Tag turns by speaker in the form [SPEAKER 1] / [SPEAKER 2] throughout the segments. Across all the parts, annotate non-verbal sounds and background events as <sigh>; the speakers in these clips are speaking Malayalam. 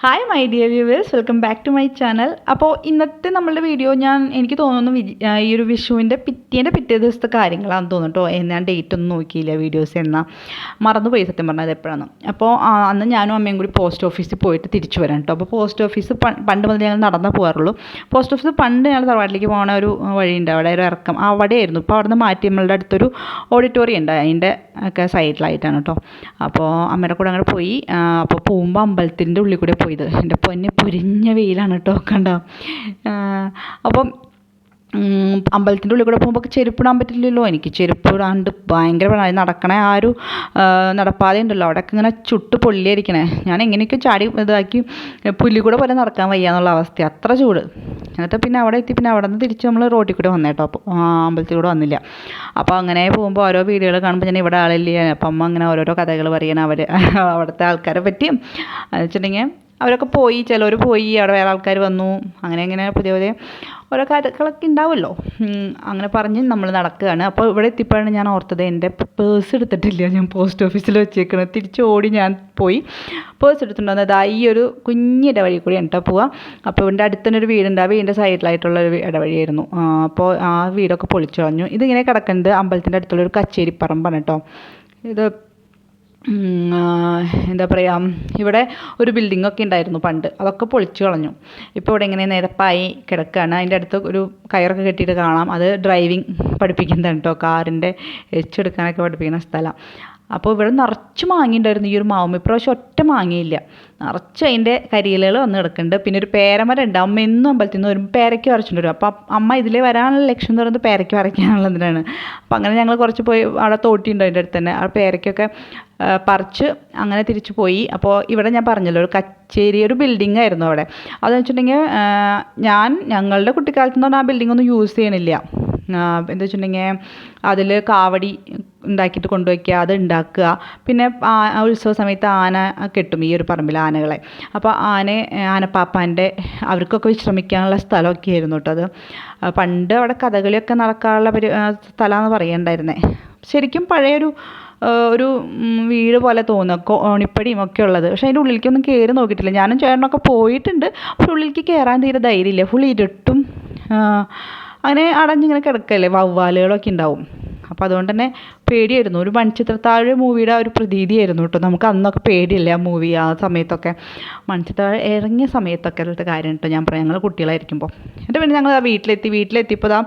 [SPEAKER 1] Hi my dear viewers welcome back to my channel അപ്പോൾ ഇന്നത്തെ നമ്മളുടെ വീഡിയോ ഞാൻ എനിക്ക് തോന്നുന്നു ഈ ഒരു വിഷുവിന്റെ പിറ്റേന്റെ പിറ്റേ ദിവസത്തെ കാര്യങ്ങളാണെന്ന് തോന്നുന്നു കേട്ടോ ഞാൻ ഡേറ്റ് ഒന്നും നോക്കിയില്ല വീഡിയോസ് എന്നാ. മറന്നുപോയി സത്യം പറഞ്ഞത് എപ്പോഴാണ് അപ്പോൾ അന്ന് ഞാനും അമ്മയും കൂടി പോസ്റ്റ് ഓഫീസിൽ പോയിട്ട് തിരിച്ചു വരാം കേട്ടോ അപ്പോൾ പോസ്റ്റ് ഓഫീസ് പണ്ട് മുതൽ ഞങ്ങൾ നടന്നേ പോകാറുള്ളൂ. പോസ്റ്റ് ഓഫീസ് പണ്ട് ഞങ്ങൾ തറവാട്ടിലേക്ക് പോകുന്ന ഒരു വഴിയുണ്ട്. അവിടെ ഒരു ഇറക്കം. അവിടെയായിരുന്നു. ഇപ്പോൾ അവിടെ നിന്ന് മാറ്റി നമ്മളുടെ അടുത്തൊരു ഓഡിറ്റോറിയം ഉണ്ട്. അതിന്റെ ഒക്കെ സൈഡിലായിട്ടാണ് കേട്ടോ അപ്പോൾ അമ്മയുടെ കൂടെ അങ്ങോട്ട് പോയി. അപ്പോൾ പോകുമ്പോൾ അമ്പലത്തിന്റെ ഉള്ളിൽ കൂടെ പോയത്. എന്റെ പൊന്നെ പൊരിഞ്ഞ വെയിലാണ് കേട്ടോ കണ്ട. അപ്പം അമ്പലത്തിന്റെ ഉള്ളിൽ കൂടെ പോകുമ്പോൾ ചെരുപ്പിടാൻ പറ്റില്ലല്ലോ. എനിക്ക് ചെരുപ്പ് ഇടാണ്ട് ഭയങ്കര പണി. നടക്കണ ആ ഒരു നടപ്പാത ഉണ്ടല്ലോ അവിടെയൊക്കെ ഇങ്ങനെ ചുട്ട് പൊള്ളിയായിരിക്കണേ ഞാൻ എങ്ങനെയൊക്കെ ചാടി ഇതാക്കി പുല്ലിക്കൂടെ പോലെ നടക്കാൻ വയ്യ എന്നുള്ള അവസ്ഥ അത്ര ചൂട്. എന്നിട്ട് പിന്നെ അവിടെ എത്തി. പിന്നെ അവിടെ നിന്ന് തിരിച്ച് നമ്മൾ റോട്ടിൽ കൂടെ വന്നേട്ടോ അപ്പോൾ അമ്പലത്തിൽ കൂടെ വന്നില്ല. അപ്പോൾ അങ്ങനെ പോകുമ്പോൾ ഓരോ വീഡിയോകൾ കാണുമ്പോൾ ഞാൻ ഇവിടെ ആളില്ല. അപ്പം അമ്മ അങ്ങനെ ഓരോരോ കഥകൾ പറയണം അവർ അവിടുത്തെ ആൾക്കാരെ പറ്റിയും എന്ന് വെച്ചിട്ടുണ്ടെങ്കിൽ അവരൊക്കെ പോയി ചിലർ പോയി അവിടെ വേറെ ആൾക്കാർ വന്നു. അങ്ങനെ അങ്ങനെ പുതിയ പുതിയ ഓരോ കഥകളൊക്കെ ഉണ്ടാവുമല്ലോ. അങ്ങനെ പറഞ്ഞ് നമ്മൾ നടക്കുകയാണ്. അപ്പോൾ ഇവിടെ എത്തിയപ്പോഴാണ് ഞാൻ ഓർത്തത് എന്റെ പേഴ്സ് എടുത്തിട്ടില്ല. ഞാൻ പോസ്റ്റ് ഓഫീസിൽ വെച്ചേക്കണത് തിരിച്ച് ഓടി ഞാൻ പോയി. പേഴ്സ് എടുത്തിട്ടുണ്ടോ. അതാ ഈ ഒരു കുഞ്ഞിട വഴി കൂടി കേട്ടോ പോവുക. അപ്പോൾ ഇവിടെ അടുത്തൊരു ഒരു വീടുണ്ട്. ആ വീടിന്റെ സൈഡിലായിട്ടുള്ള ഒരു ഇടവഴിയായിരുന്നു. അപ്പോൾ ആ വീടൊക്കെ പൊളിച്ചു കളഞ്ഞു ഇതിങ്ങനെ കിടക്കുന്നത് അമ്പലത്തിന്റെ അടുത്തുള്ള ഒരു കച്ചേരിപ്പറമ്പാണ് കേട്ടോ. ഇത് എന്താ പറയുക ഇവിടെ ഒരു ബിൽഡിംഗ് ഒക്കെ ഉണ്ടായിരുന്നു പണ്ട്. അതൊക്കെ പൊളിച്ചു കളഞ്ഞു. ഇപ്പോൾ ഇവിടെ ഇങ്ങനെ നിരപ്പായി കിടക്കുകയാണ് അതിന്റെ അടുത്ത് ഒരു കയറൊക്കെ കെട്ടിയിട്ട് കാണാം. അത് ഡ്രൈവിംഗ് പഠിപ്പിക്കുന്നതാണ് കേട്ടോ കാറിന്റെ എച്ചെടുക്കാനൊക്കെ പഠിപ്പിക്കുന്ന സ്ഥലം. അപ്പോൾ ഇവിടെ നിറച്ച് മാങ്ങിയിട്ടുണ്ടായിരുന്നു ഈ ഒരു മാവും ഇപ്രാവശ്യം ഒറ്റ മാങ്ങിയില്ല. നിറച്ച് അതിന്റെ കരിയിലുകൾ വന്ന് കിടക്കുന്നുണ്ട്. പിന്നെ ഒരു പേരമരം ഉണ്ട്. അമ്മ എന്നും അമ്പലത്തിൽ നിന്ന് വരും പേരയ്ക്ക് വരച്ചിട്ടുണ്ട് വരും. അപ്പോൾ അമ്മ ഇതിലേ വരാനുള്ള ലക്ഷ്യം എന്ന് പറയുന്നത് പേരയ്ക്ക് വരയ്ക്കാനുള്ളതിനാണ്. അപ്പോൾ അങ്ങനെ ഞങ്ങൾ കുറച്ച് പോയി അവിടെ തോട്ടിയുണ്ട് അതിന്റെ അടുത്ത് തന്നെ. ആ പേരയ്ക്കൊക്കെ പറിച്ച് അങ്ങനെ തിരിച്ചു പോയി. അപ്പോൾ ഇവിടെ ഞാൻ പറഞ്ഞല്ലോ ഒരു കച്ചേരി ഒരു ബിൽഡിംഗ് ആയിരുന്നു അവിടെ. അതെന്ന് വെച്ചിട്ടുണ്ടെങ്കിൽ ഞാൻ ഞങ്ങളുടെ കുട്ടിക്കാലത്ത് പറഞ്ഞാൽ ആ ബിൽഡിംഗ് ഒന്നും യൂസ് ചെയ്യണില്ല. എന്താ വെച്ചിട്ടുണ്ടെങ്കിൽ അതിൽ കാവടി ഉണ്ടാക്കിയിട്ട് കൊണ്ടുവയ്ക്കുക അത് ഉണ്ടാക്കുക. പിന്നെ ഉത്സവ സമയത്ത് ആന കെട്ടും ഈ ഒരു പറമ്പിൽ ആനകളെ. അപ്പോൾ ആന ആനപ്പാപ്പാന്റെ അവർക്കൊക്കെ വിശ്രമിക്കാനുള്ള സ്ഥലമൊക്കെ ആയിരുന്നു കേട്ടോ അത്. പണ്ട് അവിടെ കഥകളിയൊക്കെ നടക്കാനുള്ള പരി സ്ഥലമാണെന്ന് പറയണ്ടായിരുന്നേ. ശരിക്കും പഴയൊരു ഒരു വീട് പോലെ തോന്നുക കോണിപ്പടിയും ഒക്കെ ഉള്ളത്. പക്ഷേ അതിന്റെ ഉള്ളിലേക്കൊന്നും കയറി നോക്കിയിട്ടില്ല. ഞാനും ചേട്ടനൊക്കെ പോയിട്ടുണ്ട്. പക്ഷെ ഉള്ളിലേക്ക് കയറാൻ തീരെ ധൈര്യമില്ല. ഫുൾ ഇരുട്ടും അങ്ങനെ അടഞ്ഞിങ്ങനെ കിടക്കല്ലേ? വവ്വാലുകളൊക്കെ ഉണ്ടാവും. അപ്പോൾ അതുകൊണ്ട് തന്നെ പേടിയായിരുന്നു. ഒരു മൺചിത്രത്താഴ് മൂവിയുടെ ആ ഒരു പ്രതീതിയായിരുന്നു കേട്ടോ. നമുക്ക് അന്നൊക്കെ പേടിയില്ല ആ മൂവി ആ സമയത്തൊക്കെ. മൺചിത്രത്താഴ് ഇറങ്ങിയ സമയത്തൊക്കെ ഉള്ള കാര്യം കേട്ടോ ഞാൻ പറയാം. ഞങ്ങൾ കുട്ടികളായിരിക്കുമ്പോൾ എന്നിട്ട് പിന്നെ ഞങ്ങൾ ആ വീട്ടിലെത്തി. വീട്ടിലെത്തിയപ്പോൾ ദാ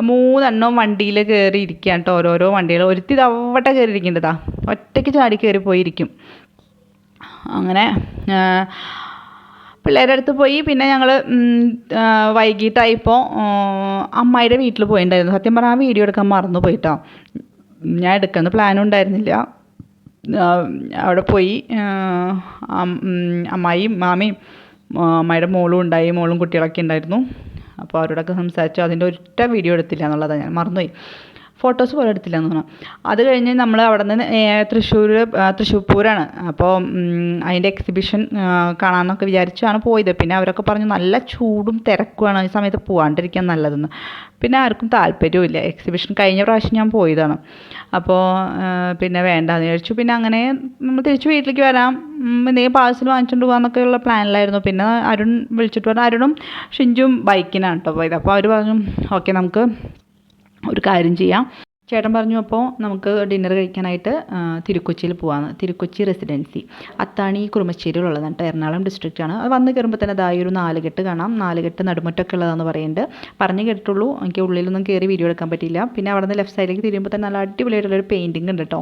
[SPEAKER 1] മൂന്നെണ്ണം വണ്ടിയിൽ കയറി ഇരിക്കുകയാണ് കേട്ടോ. ഓരോരോ വണ്ടികൾ ഒരുത്തി തവട്ട കയറി ഇരിക്കേണ്ടതാ ഒറ്റയ്ക്ക് ചാടി കയറി പോയിരിക്കും. അങ്ങനെ ആ, പിള്ളേരുടെ അടുത്ത് പോയി. പിന്നെ ഞങ്ങൾ വൈകിട്ടായപ്പോൾ അമ്മായിയുടെ വീട്ടിൽ പോയിട്ടുണ്ടായിരുന്നു സത്യം പറഞ്ഞാൽ ആ വീഡിയോ എടുക്കാൻ മറന്നു പോയിട്ടോ. ഞാൻ എടുക്കുന്ന പ്ലാനും ഉണ്ടായിരുന്നില്ല. അവിടെ പോയി അമ്മായിയും മാമയും അമ്മായിയുടെ മോളും ഉണ്ടായി. മോളും കുട്ടികളൊക്കെ ഉണ്ടായിരുന്നു. അപ്പോൾ അവരോടൊക്കെ സംസാരിച്ചു. അതിന്റെ ഒറ്റ വീഡിയോ എടുത്തില്ല എന്നുള്ളതാണ് ഞാൻ മറന്നുപോയി. ഫോട്ടോസ് പോലും എടുത്തില്ല എന്ന് തോന്നുന്നു. അത് കഴിഞ്ഞ് നമ്മൾ അവിടെ നിന്ന് തൃശ്ശൂർ തൃശ്ശൂർ പൂരാണ്. അപ്പോൾ അതിന്റെ എക്സിബിഷൻ കാണാമെന്നൊക്കെ വിചാരിച്ചാണ് പോയത്. പിന്നെ അവരൊക്കെ പറഞ്ഞു നല്ല ചൂടും തിരക്കുമാണ്. ഈ സമയത്ത് പോകാണ്ടിരിക്കാൻ നല്ലതെന്ന്. പിന്നെ ആർക്കും താല്പര്യവും എക്സിബിഷൻ കഴിഞ്ഞ പ്രാവശ്യം ഞാൻ പോയതാണ്. അപ്പോൾ പിന്നെ വേണ്ടാന്ന് വിചാരിച്ചു. പിന്നെ അങ്ങനെ നമ്മൾ തിരിച്ച് വീട്ടിലേക്ക് വരാം. എന്തെങ്കിലും പാഴ്സൽ വാങ്ങിച്ചുകൊണ്ട് പോകാമെന്നൊക്കെയുള്ള പ്ലാനിലായിരുന്നു പിന്നെ അരുൺ വിളിച്ചിട്ട് പറഞ്ഞു അരുണും ഷിഞ്ചും ബൈക്കിനാണ് കേട്ടോ പോയത്. അപ്പോൾ അവർ പറഞ്ഞു ഓക്കെ നമുക്ക് ഒരു കാര്യം ചെയ്യാം. ചേട്ടൻ പറഞ്ഞു അപ്പോൾ നമുക്ക് ഡിന്നർ കഴിക്കാനായിട്ട് തിരുക്കൊച്ചിയിൽ പോവാന്ന്. തിരുക്കൊച്ചി റെസിഡൻസി അത്താണി കുറുമശ്ശേരിയിലുള്ളതാണ് കേട്ടോ. എറണാകുളം ഡിസ്ട്രിക്റ്റാണ് അത് വന്ന് കയറുമ്പോൾ തന്നെ അതായി ഒരു നാലുകെട്ട് കാണാം. നാലുകെട്ട് നടുമുറ്റൊക്കെ ഉള്ളതാണെന്ന് പറയുന്നുണ്ട്. പറഞ്ഞു കേട്ടിട്ടുള്ളൂ. എനിക്ക് ഉള്ളിലൊന്നും കയറി വീഡിയോ എടുക്കാൻ പറ്റിയില്ല. പിന്നെ അവിടെ നിന്ന് ലെഫ്റ്റ് സൈഡിലേക്ക് തിരിയുമ്പോൾ തന്നെ നല്ല അടിപൊളിയായിട്ടുള്ളൊരു പെയിന്റിങ് ഉണ്ട് കേട്ടോ.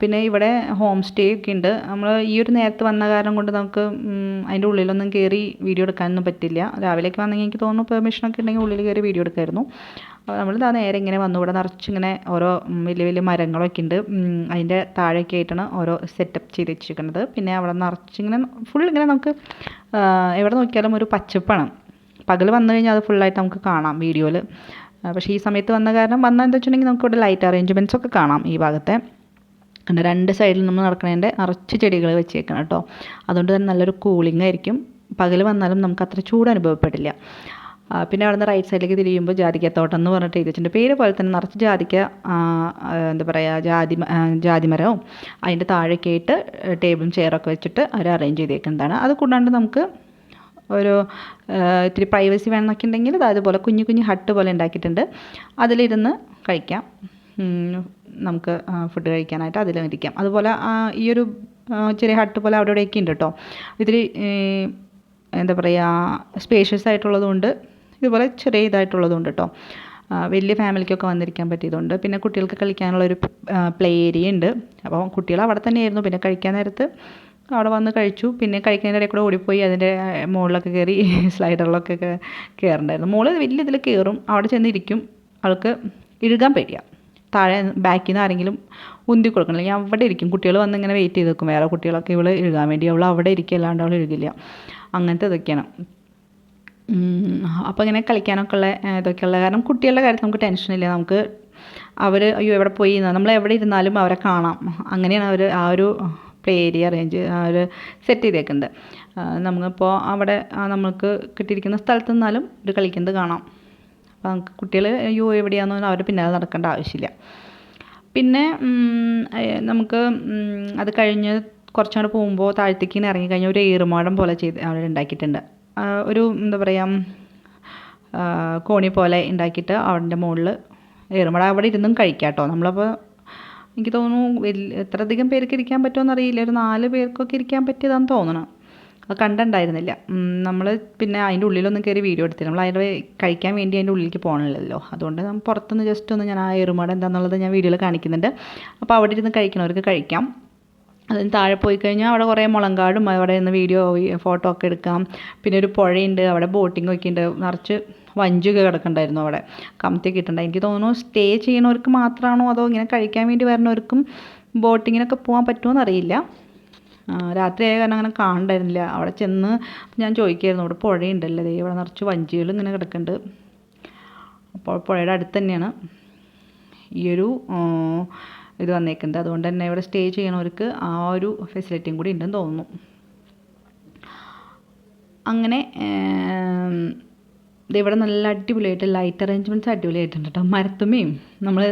[SPEAKER 1] പിന്നെ ഇവിടെ ഹോം സ്റ്റേ ഒക്കെ ഉണ്ട്. നമ്മൾ ഈ ഒരു നേരത്ത് വന്ന കാരണം കൊണ്ട് നമുക്ക് അതിന്റെ ഉള്ളിലൊന്നും കയറി വീഡിയോ എടുക്കാനൊന്നും പറ്റില്ല. രാവിലെയൊക്കെ വന്നെങ്കിൽ എനിക്ക് തോന്നുന്നു പെർമിഷനൊക്കെ ഉണ്ടെങ്കിൽ ഉള്ളിൽ കയറി വീഡിയോ എടുക്കായിരുന്നു. നമ്മൾ ഇതാ നേരെ ഇങ്ങനെ വന്നു ഇവിടെ നിറച്ചിങ്ങനെ ഓരോ വലിയ വലിയ മരങ്ങളൊക്കെ ഉണ്ട്. അതിന്റെ താഴെയൊക്കെ ആയിട്ടാണ് ഓരോ സെറ്റപ്പ് ചെയ്ത് വെച്ചിരിക്കുന്നത്. പിന്നെ അവിടെ നിറച്ചിങ്ങനെ ഫുൾ ഇങ്ങനെ നമുക്ക് എവിടെ നോക്കിയാലും ഒരു പച്ചപ്പാണ്. പകൽ വന്നു കഴിഞ്ഞാൽ അത് ഫുള്ളായിട്ട് നമുക്ക് കാണാം വീഡിയോയിൽ പക്ഷേ ഈ സമയത്ത് വന്ന കാരണം വന്നാൽ എന്താ വെച്ചിട്ടുണ്ടെങ്കിൽ നമുക്ക് ഇവിടെ ലൈറ്റ് അറേഞ്ച്മെന്റ്സ് ഒക്കെ കാണാം ഈ ഭാഗത്തെ. കണ്ട രണ്ട് സൈഡിൽ നമ്മൾ നടക്കണതിന്റെ നിറച്ച് ചെടികൾ വെച്ചേക്കണം കേട്ടോ. അതുകൊണ്ട് തന്നെ നല്ലൊരു കൂളിംഗ് ആയിരിക്കും. പകൽ വന്നാലും നമുക്ക് അത്ര ചൂട് അനുഭവപ്പെടില്ല. പിന്നെ അവിടെ നിന്ന് റൈറ്റ് സൈഡിലേക്ക് തിരിയുമ്പോൾ ജാതിക്കത്തോട്ടം എന്ന് പറഞ്ഞിട്ട് എഴുതിച്ചിട്ടുണ്ട് പേര് പോലെ തന്നെ നിറച്ച് ജാതിക്ക എന്താ പറയുക ജാതി ജാതിമരവും അതിന്റെ താഴേക്ക് ആയിട്ട് ടേബിളും ചെയറൊക്കെ വെച്ചിട്ട് അവർ അറേഞ്ച് ചെയ്തേക്കുന്നതാണ്. അത് കൂടാണ്ട് നമുക്ക് ഒരു ഇത്തിരി പ്രൈവസി വേണമെന്നൊക്കെ ഉണ്ടെങ്കിൽ അത് അതുപോലെ കുഞ്ഞു കുഞ്ഞു ഹട്ട് പോലെ ഉണ്ടാക്കിയിട്ടുണ്ട്. അതിലിരുന്ന് കഴിക്കാം. നമുക്ക് ഫുഡ് കഴിക്കാനായിട്ട് അതിലും ഇരിക്കാം. അതുപോലെ ഈ ഒരു ചെറിയ ഹട്ട് പോലെ അവിടെ ഇവിടെയൊക്കെ ഉണ്ട് കേട്ടോ. ഇതിൽ എന്താ പറയുക സ്പേഷ്യസ് ആയിട്ടുള്ളതുകൊണ്ട് ഇതുപോലെ ചെറിയ ഇതായിട്ടുള്ളതുണ്ട് കേട്ടോ വലിയ ഫാമിലിക്കൊക്കെ വന്നിരിക്കാൻ പറ്റിയതുണ്ട്. പിന്നെ കുട്ടികൾക്ക് കളിക്കാനുള്ള ഒരു പ്ലേ ഏരിയ ഉണ്ട്. അപ്പോൾ കുട്ടികൾ അവിടെ തന്നെയായിരുന്നു. പിന്നെ കഴിക്കാൻ നേരത്ത് അവിടെ വന്ന് കഴിച്ചു. പിന്നെ കഴിക്കുന്നതിന്റെ ഇടയിൽ കൂടെ ഓടിപ്പോയി അതിന്റെ മുകളിലൊക്കെ കയറി <laughs> സ്ലൈഡറിലൊക്കെ കയറുണ്ടായിരുന്നു മോൾ വലിയ ഇതിൽ കയറും അവിടെ ചെന്നിരിക്കും. അവൾക്ക് ഇഴുകാൻ പേടിയാണ് താഴെ ബാക്കിൽ നിന്ന് ആരെങ്കിലും ഉന്തി കൊടുക്കണം. ഞാൻ അവിടെ ഇരിക്കും. കുട്ടികൾ വന്ന് ഇങ്ങനെ വെയിറ്റ് ചെയ്ത് നിൽക്കും. വേറെ കുട്ടികളൊക്കെ ഇവൾ ഇഴുകാൻ വേണ്ടി. അവൾ അവിടെ ഇരിക്കുക അല്ലാണ്ട് അവൾ ഇഴുകില്ല. അങ്ങനത്തെ ഇതൊക്കെയാണ്. അപ്പോൾ ഇങ്ങനെ കളിക്കാനൊക്കെ ഉള്ള ഇതൊക്കെ ഇതൊക്കെയുള്ള കാരണം കുട്ടികളുടെ കാര്യത്തിൽ നമുക്ക് ടെൻഷനില്ല നമുക്ക് അവർ അയ്യോ എവിടെ പോയി? നമ്മൾ എവിടെ ഇരുന്നാലും അവരെ കാണാം. അങ്ങനെയാണ് അവർ ആ ഒരു പ്ലേ ഏരിയ അറേഞ്ച് ഒരു സെറ്റ് ചെയ്തേക്കുന്നത്. നമുക്കിപ്പോൾ അവിടെ നമുക്ക് കിട്ടിയിരിക്കുന്ന സ്ഥലത്ത് നിന്നാലും ഒരു കളിക്കുന്നത് കാണാം. അപ്പോൾ നമുക്ക് കുട്ടികൾ അയ്യോ എവിടെയാണെന്ന് അവരുടെ പിന്നാലെ നടക്കേണ്ട ആവശ്യമില്ല. പിന്നെ നമുക്ക് അത് കഴിഞ്ഞ് കുറച്ചങ്ങോട്ട് പോകുമ്പോൾ താഴത്തേക്ക് ഇറങ്ങി കഴിഞ്ഞാൽ ഒരു ഏറുമാടം പോലെ ചെയ്ത് അവിടെ ഉണ്ടാക്കിയിട്ടുണ്ട്. ഒരു എന്താ പറയുക കോണി പോലെ ഉണ്ടാക്കിയിട്ട് അവന്റെ മുകളിൽ ഏറുമാടം അവിടെ ഇരുന്നും കഴിക്കാം കേട്ടോ നമ്മളപ്പോൾ എനിക്ക് തോന്നുന്നു വലിയ എത്ര അധികം പേർക്ക് ഇരിക്കാൻ പറ്റുമെന്ന് അറിയില്ല. ഒരു നാല് പേർക്കൊക്കെ ഇരിക്കാൻ പറ്റിയതാന്ന് തോന്നണം. അത് കണ്ടുണ്ടായിരുന്നില്ല. നമ്മൾ പിന്നെ അതിന്റെ ഉള്ളിലൊന്നും കയറി വീഡിയോ എടുത്തില്ല. നമ്മൾ അതിന്റെ കഴിക്കാൻ വേണ്ടി അതിന്റെ ഉള്ളിലേക്ക് പോകണമല്ലോ അതുകൊണ്ട് നമ്മൾ പുറത്തുനിന്ന് ജസ്റ്റ് ഒന്ന് ഞാൻ ആ എറുമാട് എന്താണെന്നുള്ളത് ഞാൻ വീഡിയോയിൽ കാണിക്കുന്നുണ്ട്. അപ്പോൾ അവിടെ ഇരുന്ന് കഴിക്കണവർക്ക് കഴിക്കാം. അതിന് താഴെ പോയി കഴിഞ്ഞാൽ അവിടെ കുറേ മുളങ്കാടും അവിടെ നിന്ന് വീഡിയോ ഫോട്ടോ ഒക്കെ എടുക്കാം. പിന്നെ ഒരു പുഴയുണ്ട് അവിടെ ബോട്ടിംഗ് ഒക്കെ ഉണ്ട്. നിറച്ച് വഞ്ചൊക്കെ കിടക്കണ്ടായിരുന്നു അവിടെ. കമത്തിയൊക്കെ ഇട്ടുണ്ട് എനിക്ക് തോന്നുന്നു സ്റ്റേ ചെയ്യണവർക്ക് മാത്രമാണോ അതോ ഇങ്ങനെ കഴിക്കാൻ വേണ്ടി വരുന്നവർക്കും ബോട്ടിങ്ങിനൊക്കെ പോകാൻ പറ്റുമോ എന്നറിയില്ല രാത്രി രാത്രിയായ കാരണം അങ്ങനെ കാണണ്ടായിരുന്നില്ല. അവിടെ ചെന്ന് ഞാൻ ചോദിക്കായിരുന്നു. അവിടെ പുഴയുണ്ടല്ലേ? ദേ ഇവിടെ നിറച്ച് വഞ്ചികൾ ഇങ്ങനെ കിടക്കുന്നുണ്ട് അപ്പോൾ പുഴയുടെ അടുത്ത് തന്നെയാണ്. ഈയൊരു ഇത് വന്നേക്കുന്നത് അതുകൊണ്ട് തന്നെ ഇവിടെ സ്റ്റേ ചെയ്യണവർക്ക് ആ ഒരു ഫെസിലിറ്റിയും കൂടി ഉണ്ടെന്ന് തോന്നുന്നു. അങ്ങനെ ഇവിടെ നല്ല അടിപൊളിയായിട്ട് ലൈറ്റ് അറേഞ്ച്മെന്റ്സ് അടിപൊളിയായിട്ടുണ്ട് കേട്ടോ മരത്തുമ്മയും നമ്മൾ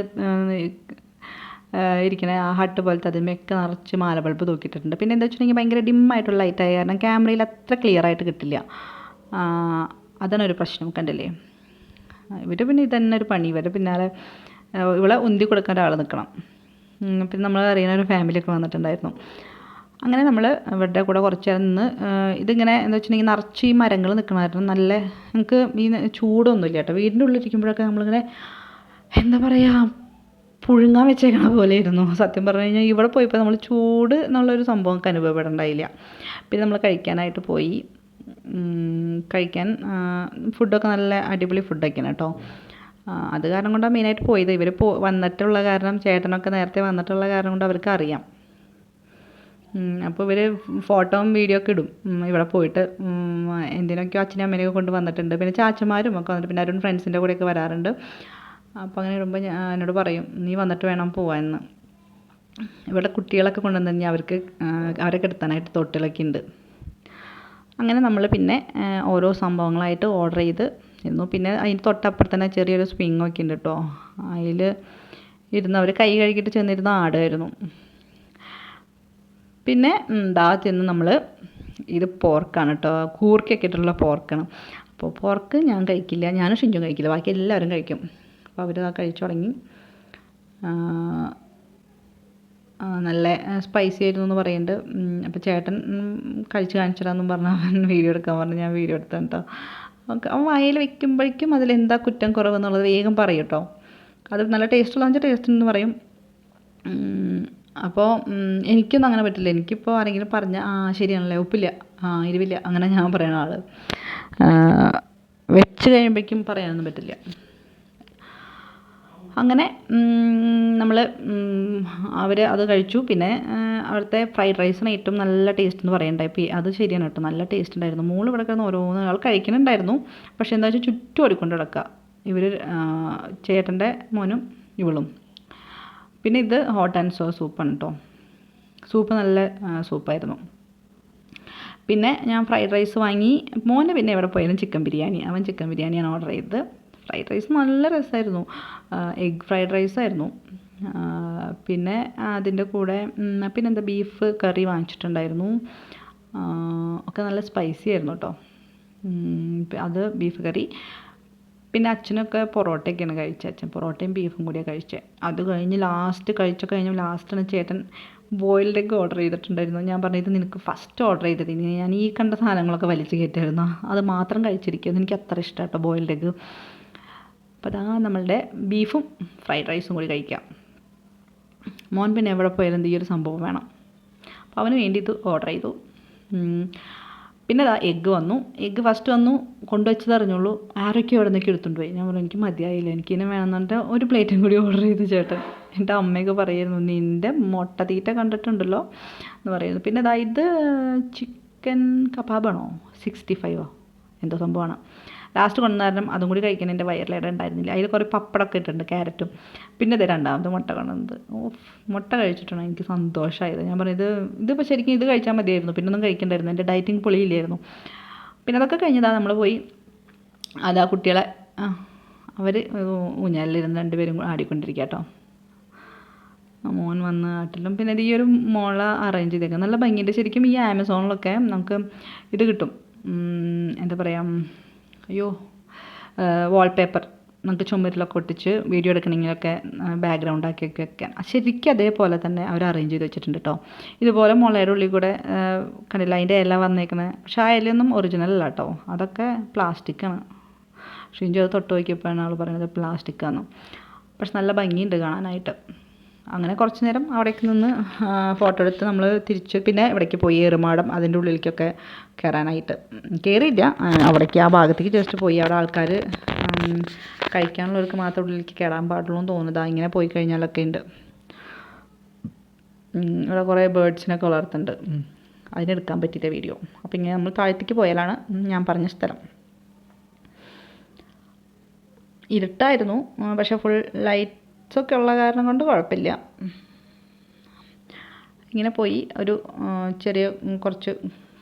[SPEAKER 1] ഇരിക്കുന്ന ആ ഹട്ട് പോലത്തെ അതിന്മേയൊക്കെ നിറച്ച് മാല ബൾബ് തൂക്കിയിട്ടുണ്ട് പിന്നെ എന്താ വെച്ചിട്ടുണ്ടെങ്കിൽ ഭയങ്കര ഡിമ്മായിട്ടുള്ള ലൈറ്റ് ആയ കാരണം ക്യാമറയിൽ അത്ര ക്ലിയർ ആയിട്ട് കിട്ടില്ല. അതാണ് ഒരു പ്രശ്നം കണ്ടില്ലേ? ഇവർ പിന്നെ ഇതന്നെ ഒരു പണി. ഇവരെ പിന്നാലെ ഇവിടെ ഉന്തി കൊടുക്കാൻ ഒരാൾ നിൽക്കണം പിന്നെ നമ്മൾ അറിയുന്ന ഒരു ഫാമിലിയൊക്കെ വന്നിട്ടുണ്ടായിരുന്നു. അങ്ങനെ നമ്മൾ ഇവരുടെ കൂടെ കുറച്ച് നേരം നിന്ന് ഇതിങ്ങനെ എന്താ വെച്ചിട്ടുണ്ടെങ്കിൽ നിറച്ച് ഈ മരങ്ങൾ നിൽക്കണമായിരുന്നു നല്ല നമുക്ക് ഈ ചൂടൊന്നുമില്ല കേട്ടോ. വീടിന്റെ ഉള്ളിൽ ഇരിക്കുമ്പോഴൊക്കെ നമ്മളിങ്ങനെ എന്താ പറയുക പുഴുങ്ങാൻ വെച്ചേക്കണ പോലെ ഇരുന്നു സത്യം പറഞ്ഞു കഴിഞ്ഞാൽ ഇവിടെ പോയപ്പോൾ നമ്മൾ ചൂട് എന്നുള്ളൊരു സംഭവം നമുക്ക് അനുഭവപ്പെടണ്ടായില്ല. പിന്നെ നമ്മൾ കഴിക്കാനായിട്ട് പോയി. കഴിക്കാൻ ഫുഡൊക്കെ നല്ല അടിപൊളി ഫുഡൊക്കെയാണ് കേട്ടോ. അത് കാരണം കൊണ്ടാണ് മെയിനായിട്ട് പോയത്. ഇവർ പോ വന്നിട്ടുള്ള കാരണം ചേട്ടനൊക്കെ നേരത്തെ വന്നിട്ടുള്ള കാരണം കൊണ്ട് അവർക്ക് അറിയാം അപ്പോൾ ഇവർ ഫോട്ടോയും വീഡിയോ ഒക്കെ ഇടും ഇവിടെ പോയിട്ട്. എന്തിനൊക്കെയോ അച്ഛനും അമ്മേനെയൊക്കെ കൊണ്ട് വന്നിട്ടുണ്ട്. പിന്നെ ചാച്ചമാരും ഒക്കെ വന്നിട്ട് പിന്നെ അരുൺ ഫ്രണ്ട്സിന്റെ കൂടെയൊക്കെ വരാറുണ്ട്. അപ്പോൾ അങ്ങനെ ഇടുമ്പോൾ ഞാൻ എന്നോട് പറയും നീ വന്നിട്ട് വേണം പോവാമെന്ന് ഇവിടെ കുട്ടികളൊക്കെ കൊണ്ടുവന്നു അവർക്ക് അവരൊക്കെ അവരെ കിടത്താനായിട്ട് തൊട്ടിലൊക്കെ ഉണ്ട്. അങ്ങനെ നമ്മൾ പിന്നെ ഓരോ സംഭവങ്ങളായിട്ട് ഓർഡർ ചെയ്ത് ഇരുന്നു പിന്നെ അതിന് തൊട്ടപ്പുറത്ത് തന്നെ ചെറിയൊരു സ്വിങ് ഒക്കെ ഉണ്ട് കേട്ടോ അതിൽ ഇരുന്ന് അവർ കൈ കഴുകിയിട്ട് ചെന്നിരുന്ന ആടായിരുന്നു. പിന്നെ എന്താ ചെന്ന് നമ്മൾ ഇത് പോർക്കാണ് കേട്ടോ കൂർക്കൊക്കെ ഇട്ടിട്ടുള്ള പോർക്കാണ് അപ്പോൾ പോർക്ക് ഞാൻ കഴിക്കില്ല. ഞാനും ഷിഞ്ചും കഴിക്കില്ല. ബാക്കി എല്ലാവരും കഴിക്കും. അപ്പോൾ അവർ ആ കഴിച്ചു തുടങ്ങി. നല്ല സ്പൈസി ആയിരുന്നു എന്ന് പറയുന്നുണ്ട് അപ്പോൾ ചേട്ടൻ കഴിച്ച് കാണിച്ചിടാന്നും പറഞ്ഞ് അവൻ <laughs> വീഡിയോ എടുക്കാൻ പറഞ്ഞു. ഞാൻ വീഡിയോ എടുത്തു കേട്ടോ നമുക്ക് അവൻ വായിൽ വെക്കുമ്പോഴേക്കും അതിലെന്താ കുറ്റം കുറവ് എന്നുള്ളത് വേഗം പറയും കേട്ടോ അത് നല്ല ടേസ്റ്റുള്ള വെച്ചാൽ ടേസ്റ്റ് എന്ന് പറയും. അപ്പോൾ എനിക്കൊന്നും അങ്ങനെ പറ്റില്ല. എനിക്കിപ്പോൾ ആരെങ്കിലും പറഞ്ഞാൽ ആ ശരിയാണല്ലേ ഉപ്പില്ല. ആ എരിവില്ല. അങ്ങനെ ഞാൻ പറയണ ആൾ വെച്ച് കഴിയുമ്പോഴേക്കും പറയാനൊന്നും പറ്റില്ല. അങ്ങനെ നമ്മൾ അവർ അത് കഴിച്ചു. പിന്നെ അവിടുത്തെ ഫ്രൈഡ് റൈസിന് ഏറ്റവും നല്ല ടേസ്റ്റ് എന്ന് പറയണ്ടായി ഇപ്പം അത് ശരിയാണ് കേട്ടോ. നല്ല ടേസ്റ്റ് ഉണ്ടായിരുന്നു. മോൾ ഇവിടെ കിടന്ന് ഓരോന്ന് ആൾ കഴിക്കുന്നുണ്ടായിരുന്നു. പക്ഷെ എന്താ വെച്ചാൽ ചുറ്റും ഓടിക്കൊണ്ട് കിടക്കുക ഇവർ ചേട്ടന്റെ മോനും ഇവളും. പിന്നെ ഇത് ഹോട്ട് ആൻഡ് സോ സൂപ്പാണ് കേട്ടോ. സൂപ്പ് നല്ല സൂപ്പായിരുന്നു പിന്നെ ഞാൻ ഫ്രൈഡ് റൈസ് വാങ്ങി. മോനെ പിന്നെ എവിടെ പോയാലും ചിക്കൻ ബിരിയാണി. അവൻ ചിക്കൻ ബിരിയാണിയാണ് ഓർഡർ ചെയ്തത്. ഫ്രൈഡ് റൈസ് നല്ല രസമായിരുന്നു എഗ് ഫ്രൈഡ് റൈസ് ആയിരുന്നു. പിന്നെ അതിന്റെ കൂടെ പിന്നെ പിന്നെന്താ ബീഫ് കറി വാങ്ങിച്ചിട്ടുണ്ടായിരുന്നു. ഒക്കെ നല്ല സ്പൈസി ആയിരുന്നു കേട്ടോ അത് ബീഫ് കറി പിന്നെ അച്ഛനൊക്കെ പൊറോട്ടയൊക്കെയാണ് കഴിച്ചത് അച്ഛൻ പൊറോട്ടയും ബീഫും കൂടിയാണ് കഴിച്ചത് അത് കഴിഞ്ഞ് ലാസ്റ്റ് കഴിച്ച കഴിഞ്ഞ് ലാസ്റ്റാണ് ചേട്ടൻ ബോയിൽഡ് എഗ്ഗ് ഓർഡർ ചെയ്തിട്ടുണ്ടായിരുന്നു. ഞാൻ പറഞ്ഞത് നിനക്ക് ഫസ്റ്റ് ഓർഡർ ചെയ്തത് ഇനി ഞാൻ ഈ കണ്ട സാധനങ്ങളൊക്കെ വലിച്ചു കയറ്റായിരുന്നു. അത് മാത്രം കഴിച്ചിരിക്കും. എനിക്ക് അത്ര ഇഷ്ടമാണ് കേട്ടോ ബോയിൽഡ് എഗ്ഗ് അപ്പോൾ അതാ നമ്മളുടെ ബീഫും ഫ്രൈഡ് റൈസും കൂടി കഴിക്കാം. മോൻ പിന്നെ എവിടെ പോയാലും ഈ ഒരു സംഭവം വേണം. അപ്പോൾ അവന് വേണ്ടി ഇത് ഓർഡർ ചെയ്തു. പിന്നെ അതാ എഗ്ഗ് വന്നു. എഗ്ഗ് ഫസ്റ്റ് വന്നു. കൊണ്ടുവച്ചത് അറിഞ്ഞുള്ളൂ ആരൊക്കെയോ അവിടെ നിന്നൊക്കെ എടുത്തുകൊണ്ട് പോയി. ഞാൻ പറഞ്ഞു എനിക്ക് മതിയായില്ല. എനിക്ക് ഇതിനെ വേണമെന്നുണ്ട് ഒരു പ്ലേറ്റും കൂടി ഓർഡർ ചെയ്തു ചേട്ടൻ. എന്റെ അമ്മയൊക്കെ പറയായിരുന്നു നിന്റെ മുട്ട തീറ്റ കണ്ടിട്ടുണ്ടല്ലോ എന്ന് പറയുന്നു. പിന്നെ അതാ ഇത് ചിക്കൻ കബാബാണോ സിക്സ്റ്റി ഫൈവോ എന്തോ സംഭവമാണ്. ലാസ്റ്റ് കൊണ്ടുവന്ന കാരണം അതും കൂടി കഴിക്കാൻ എന്റെ വയറിലേടെ ഉണ്ടായിരുന്നില്ല. അതിൽ കുറേ പപ്പടമൊക്കെ ഇട്ടിട്ടുണ്ട് ക്യാരറ്റും. പിന്നെ ഇത് രണ്ടാമത് മുട്ട കൊണ്ടുവന്നത്. ഓ മുട്ട കഴിച്ചിട്ടാണ് എനിക്ക് സന്തോഷമായത്. ഞാൻ പറഞ്ഞത് ഇതിപ്പോൾ ശരിക്കും ഇത് കഴിച്ചാൽ മതിയായിരുന്നു. പിന്നെ ഒന്നും കഴിക്കണ്ടായിരുന്നു. എന്റെ ഡയറ്റിങ് പൊളിയില്ലായിരുന്നു. പിന്നെ അതൊക്കെ കഴിഞ്ഞതാ നമ്മൾ പോയി. അതാ കുട്ടികളെ അവർ ഊഞ്ഞാലിലിരുന്ന് രണ്ടുപേരും ആടിക്കൊണ്ടിരിക്കുക കേട്ടോ. മോൻ വന്ന് ആട്ടിലും. പിന്നെ ഈ ഒരു മോള അറേഞ്ച് ചെയ്തേക്കാം നല്ല ഭംഗിയുണ്ട്. ശരിക്കും ഈ ആമസോണിലൊക്കെ നമുക്ക് ഇത് കിട്ടും. എന്താ പറയുക അയ്യോ വാൾപേപ്പർ നമുക്ക് ചുമരിലൊക്കെ ഒട്ടിച്ച് വീഡിയോ എടുക്കണമെങ്കിലൊക്കെ ബാക്ക്ഗ്രൗണ്ട് ആക്കിയൊക്കെ വെക്കാൻ. ശരിക്കും അതേപോലെ തന്നെ അവർ അറേഞ്ച് ചെയ്ത് വെച്ചിട്ടുണ്ട് കേട്ടോ ഇതുപോലെ മുളയുടെ ഉള്ളിൽ കൂടെ കണ്ടില്ല അതിന്റെ ഇല വന്നേക്കുന്നത് പക്ഷേ ആ ഇലയൊന്നും ഒറിജിനൽ അല്ല കേട്ടോ അതൊക്കെ പ്ലാസ്റ്റിക്കാണ് ഷിഞ്ചു അത് തൊട്ട് നോക്കിയപ്പോഴാണ് ആൾ പറയുന്നത് പ്ലാസ്റ്റിക്കാണെന്ന് പക്ഷെ നല്ല ഭംഗിയുണ്ട് കാണാനായിട്ട്. അങ്ങനെ കുറച്ച് നേരം അവിടേക്ക് നിന്ന് ഫോട്ടോ എടുത്ത് നമ്മൾ തിരിച്ച് പിന്നെ ഇവിടേക്ക് പോയി ഏറുമാടം അതിന്റെ ഉള്ളിലേക്കൊക്കെ കയറാനായിട്ട് കയറിയില്ല അവിടേക്ക് ആ ഭാഗത്തേക്ക് ജസ്റ്റ് പോയി. അവിടെ ആൾക്കാർ കഴിക്കാനുള്ളവർക്ക് മാത്രം ഉള്ളിലേക്ക് കയറാൻ പാടുള്ളൂ എന്ന് തോന്നുന്നത് ഇങ്ങനെ പോയി കഴിഞ്ഞാലൊക്കെ ഉണ്ട്. ഇവിടെ കുറേ ബേർഡ്സിനൊക്കെ വളർത്തുന്നുണ്ട്. അതിനെടുക്കാൻ പറ്റിയില്ല വീഡിയോ അപ്പോൾ ഇങ്ങനെ നമ്മൾ താഴത്തേക്ക് പോയാലാണ് ഞാൻ പറഞ്ഞ സ്ഥലം. ഇരുട്ടായിരുന്നു. പക്ഷേ ഫുൾ ലൈറ്റ്സ് ഒക്കെ ഉള്ള കാരണം കൊണ്ട് കുഴപ്പമില്ല. ഇങ്ങനെ പോയി. ഒരു ചെറിയ കുറച്ച്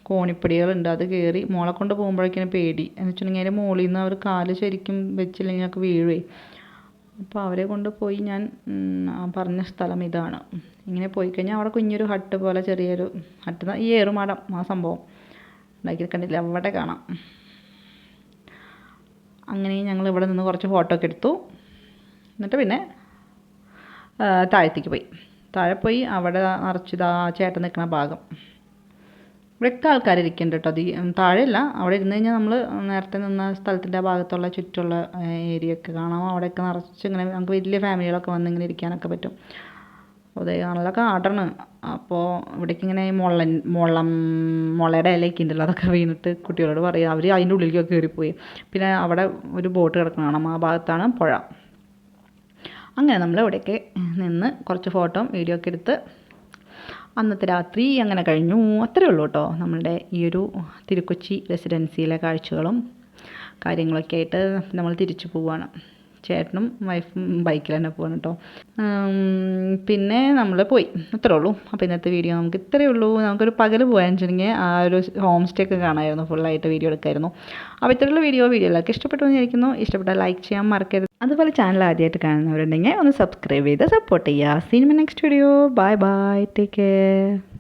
[SPEAKER 1] കോണിപ്പടികളുണ്ട്. അത് കയറി മോളെ കൊണ്ട് പോകുമ്പോഴേക്കിനും പേടി. എന്ന് വെച്ചിട്ടുണ്ടെങ്കിൽ അതിന്റെ മുകളിൽ നിന്ന് അവർ കാൽ ശരിക്കും വെച്ചില്ലെങ്കിൽ ഞങ്ങൾക്ക് വീഴുവേ. അപ്പോൾ അവരെ കൊണ്ട് പോയി ഞാൻ പറഞ്ഞ സ്ഥലം ഇതാണ്. ഇങ്ങനെ പോയി കഴിഞ്ഞാൽ അവിടെ കുഞ്ഞൊരു ഹട്ട് പോലെ ചെറിയൊരു ഹട്ട് ഈ ഏറുമാടം ആ സംഭവം. ഉണ്ടാക്കി കണ്ടില്ല? അവിടെ കാണാം. അങ്ങനെ ഞങ്ങൾ ഇവിടെ നിന്ന് കുറച്ച് ഫോട്ടോ ഒക്കെ എടുത്തു. എന്നിട്ട് പിന്നെ താഴത്തേക്ക് പോയി. താഴെ പോയി അവിടെ നിറച്ചിതാ ചേട്ടൻ നിൽക്കുന്ന ഭാഗം. ഇവിടെയൊക്കെ ആൾക്കാരിരിക്കുന്നുണ്ട് കേട്ടോ. അതീ താഴെയല്ല. അവിടെ ഇരുന്ന് കഴിഞ്ഞാൽ നമ്മൾ നേരത്തെ നിന്ന സ്ഥലത്തിന്റെ ഭാഗത്തുള്ള ചുറ്റുള്ള ഏരിയ ഒക്കെ കാണാം. അവിടെയൊക്കെ നിറച്ച് ഇങ്ങനെ നമുക്ക് വലിയ ഫാമിലികളൊക്കെ വന്ന് ഇങ്ങനെ ഇരിക്കാനൊക്കെ പറ്റും. അതേ നല്ല കാടാണ്. അപ്പോൾ ഇവിടേക്ക് ഇങ്ങനെ മുള്ളം മുളയുടെ ഇലയൊക്കെ ഉണ്ടല്ലോ. അതൊക്കെ വീണിട്ട് കുട്ടികളോട് പറയും. അവർ അതിന്റെ ഉള്ളിലേക്കൊക്കെ കയറിപ്പോയി. പിന്നെ അവിടെ ഒരു ബോട്ട് കിടക്കണം കാണാം. ആ ഭാഗത്താണ് പുഴ. അങ്ങനെ നമ്മൾ ഇവിടെയൊക്കെ നിന്ന് കുറച്ച് ഫോട്ടോ വീഡിയോ ഒക്കെ എടുത്ത് അന്നത്തെ രാത്രി അങ്ങനെ കഴിഞ്ഞു. അത്രയേ ഉള്ളൂ കേട്ടോ നമ്മളുടെ ഈ ഒരു തിരുക്കൊച്ചി റെസിഡൻസിയിലെ കാഴ്ചകളും കാര്യങ്ങളൊക്കെ ആയിട്ട് നമ്മൾ തിരിച്ചു പോവുകയാണ് ചേട്ടനും വൈഫും ബൈക്കിൽ തന്നെ പോവാണ് കേട്ടോ പിന്നെ നമ്മൾ പോയി. അത്രേ ഉള്ളൂ. അപ്പോൾ ഇന്നത്തെ വീഡിയോ നമുക്ക് ഇത്രയേ ഉള്ളൂ. നമുക്കൊരു പകൽ പോയാന്ന് വെച്ചിട്ടുണ്ടെങ്കിൽ ആ ഒരു ഹോം സ്റ്റേ ഒക്കെ കാണാമായിരുന്നു ഫുള്ളായിട്ട് വീഡിയോ എടുക്കായിരുന്നു. അപ്പോൾ ഇത്രയുള്ള വീഡിയോ വീഡിയോ എല്ലാവർക്കും ഇഷ്ടപ്പെട്ടു വിചാരിക്കുന്നു. ഇഷ്ടപ്പെട്ടാൽ ലൈക്ക് ചെയ്യാൻ മറക്കരുത്. അതുപോലെ ചാനൽ ആദ്യമായിട്ട് കാണുന്നവരുണ്ടെങ്കിൽ ഒന്ന് സബ്സ്ക്രൈബ് ചെയ്ത് സപ്പോർട്ട് ചെയ്യുക. Cinema next video bye bye take care